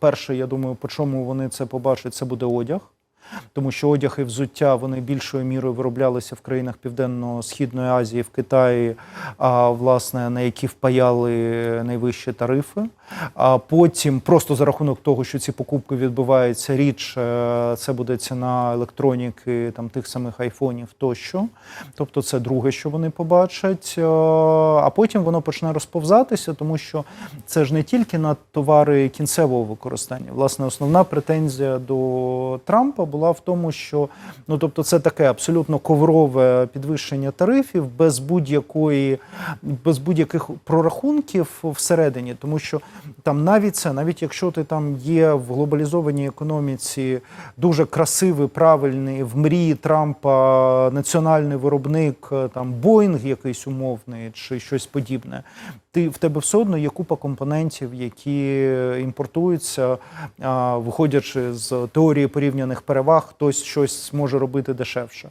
перше, я думаю, по чому вони це побачать, це буде одяг. Тому що одяг і взуття вони більшою мірою вироблялися в країнах Південно-Східної Азії, в Китаї, а, власне, на які впаяли найвищі тарифи. А потім, просто за рахунок того, що ці покупки відбуваються рідше, це буде ціна електроніки, там тих самих айфонів тощо. Тобто, це друге, що вони побачать. А потім воно почне розповзатися, тому що це ж не тільки на товари кінцевого використання. Власне, основна претензія до Трампа була в тому, що ну тобто, це таке абсолютно коврове підвищення тарифів без будь-якої, без будь-яких прорахунків всередині, тому що там навіть це, навіть якщо ти там є в глобалізованій економіці дуже красивий, правильний в мрії Трампа національний виробник, там Боїнг якийсь умовний чи щось подібне, ти в тебе все одно є купа компонентів, які імпортуються, виходячи з теорії порівняних переваг, хтось щось може робити дешевше.